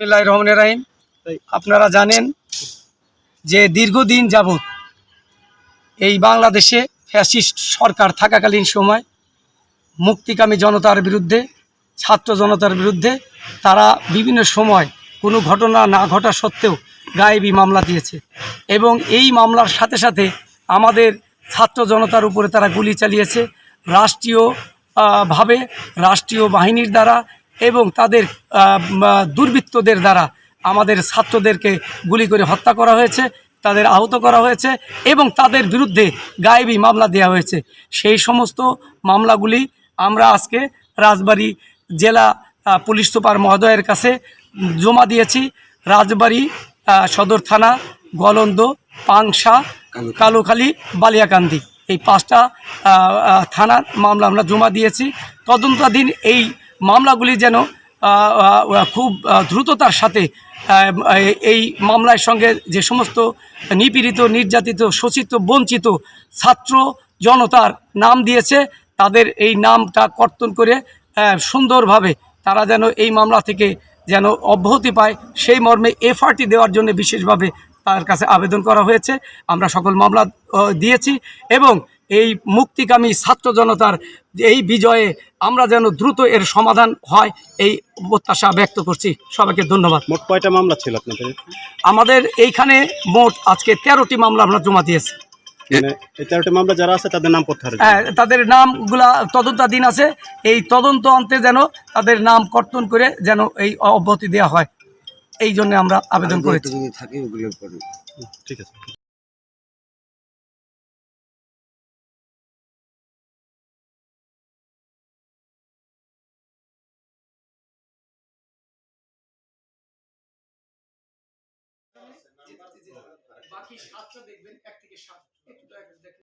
বিসমিল্লাহ রহমান রাহিম। আপনারা জানেন যে দীর্ঘদিন যাবৎ এই বাংলাদেশে ফ্যাসিস্ট সরকার থাকাকালীন সময় মুক্তিকামী জনতার বিরুদ্ধে ছাত্র জনতার বিরুদ্ধে তারা বিভিন্ন সময় কোনো ঘটনা না ঘটা সত্ত্বেও গায়েবী মামলা দিয়েছে এবং এই মামলার সাথে সাথে আমাদের ছাত্র জনতার উপরে তারা গুলি চালিয়েছে। রাষ্ট্রীয় ভাবে রাষ্ট্রীয় বাহিনীর দ্বারা এবং তাদের দুর্বৃত্তদের দ্বারা আমাদের ছাত্রদেরকে গুলি করে হত্যা করা হয়েছে তাদের আহত করা হয়েছে এবং তাদের বিরুদ্ধে গায়েবী মামলা দেওয়া হয়েছে। সেই সমস্ত মামলাগুলি আমরা আজকে রাজবাড়ী জেলা পুলিশ সুপার মহোদয়ের কাছে জমা দিয়েছি। রাজবাড়ী সদর থানা গলন্দ পাংশা কালুখালী। বালিয়াকান্দি। এই পাঁচটা থানার মামলা আমরা জমা দিয়েছি। তদন্তাধীন এই মামলাগুলি যেন খুব দ্রুততার সাথে এই মামলার সঙ্গে যে সমস্ত নিপীড়িত, নির্যাতিত, শোষিত, বঞ্চিত ছাত্র জনতার নাম দিয়েছে, তাদের এই নামটা কর্তন করে সুন্দরভাবে তারা যেন এই মামলা থেকে যেন অব্যাহতি পায়, সেই মর্মে এফআরটি দেওয়ার জন্য বিশেষভাবে তার কাছে আবেদন করা হয়েছে। আমরা সকল মামলা দিয়েছি এবং এই মুক্তিকামী ছাত্র জনতার এই বিজয়ে আমরা যেন দ্রুত এর সমাধান হয় এই প্রত্যাশা ব্যক্ত করছি। সবাইকে ধন্যবাদ। মোট কয়টা মামলা ছিল আপনাদের? আমাদের এইখানে মোট আজকে তেরোটি মামলা আমরা জমা দিয়েছি। মানে তেরোটি মামলা যারা আছে তাদের নাম হ্যাঁ, তাদের নামগুলা তদন্তাধীন আছে। এই তদন্ত অন্তে যেন তাদের নাম কর্তন করে যেন এই অব্যাহতি দেওয়া হয়। এই জন্য আমরা আবেদন করেছি। ঠিক আছে। বাকি সাতটা দেখবেন এক থেকে সাত একটু দেখেন।